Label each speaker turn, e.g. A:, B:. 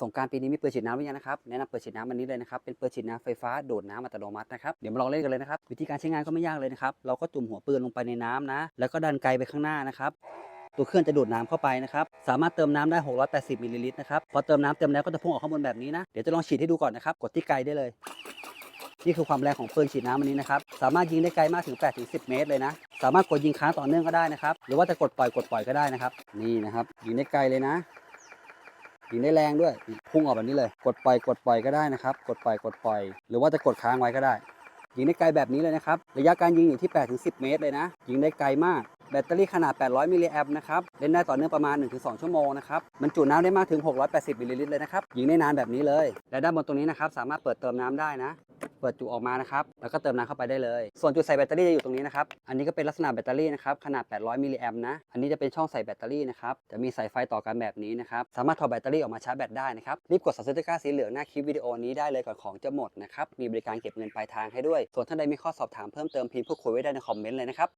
A: สงกรารปีนี้มีปืนฉีดน้ำหรือยังนะครับแนะนำปืนฉีดน้ำอันนี้เลยนะครับเป็นปืนฉีดน้ำไฟฟ้าดูดน้ำอัตโนมัตินะครับเดี๋ยวมาลองเล่นกันเลยนะครับวิธีการใช้งานก็ไม่ยากเลยนะครับเราก็จุ่มหัวปืนลงไปในน้ำนะ แล้วก็ดันไกลไปข้างหน้านะครับตัวเครื่องจะดูดน้ำเข้าไปนะครับ สามารถเติมน้ำได้ 680มิลลิลิตรนะครับ พอเติมน้ำเต็มแล้วก็จะพุ่งออกข้างบนแบบนี้นะ เดี๋ยวจะลองฉีดให้ดูก่อนนะครับ กดที่ไกลได้เลย นี่คือความแรงของปืนฉีดน้ำอันนี้นะครับ สามารถยิงได้ไกลมากถึง8-10 เมตรเลยนะ สามารถกดยิงค้างต่อเนื่องก็ได้นะครับ หรือว่าจะกดปล่อยกดปล่อยก็ได้นะครับ นี่นะครับ ยิงได้ไกลเลยนะ ยิงได้แรงด้วยพุ่งออกแบบนี้เลย กดปล่อยกดปล่อยก็ได้นะครับ กดปล่อยกดปล่อย หรือว่าจะกดค้างไว้ก็ได้ ยิงได้ไกลแบบนี้เลยนะครับ ระยะการยิงอยู่ที่ 8-10 เมตรเลยนะ ยิงได้ไกลมากแบตเตอรี่ขนาด 800 มิลลิแอมป์นะครับ เล่นได้ต่อเนื่องประมาณ 1-2 ชั่วโมงนะครับมันจุน้ำได้มากถึง 680 มิลลิลิตรเลยนะครับ ยิงได้นานแบบนี้เลย และด้านบนตรงนี้นะครับ สามารถเปิดเติมน้ำได้นะ เปิดจุออกมานะครับ แล้วก็เติมน้ำเข้าไปได้เลย ส่วนจุใส่แบตเตอรี่จะอยู่ตรงนี้นะครับ อันนี้ก็เป็นลักษณะแบตเตอรี่นะครับ ขนาด 800 มิลลิแอมป์นะ อันนี้จะเป็นช่องใส่แบตเตอรี่นะครับ จะมีสายไฟต่อกันแบบนี้นะครับ สามารถถอดแบตเตอรี่ออกมาชาร์จแบตได้นะครับ รีบกดสับสติกาสีเหลืองหน้าคลิปวิดีโอนี้ได้เลยก่อนของจะหมดนะครับ มีบริการเก็บเงินปลายทางให้ด้วย ส่วนท่านใดมีข้อสอบถามเพิ่มเติมพิมพ์พูดคุยไว้ได้ในคอมเมนต์เลยนะครับ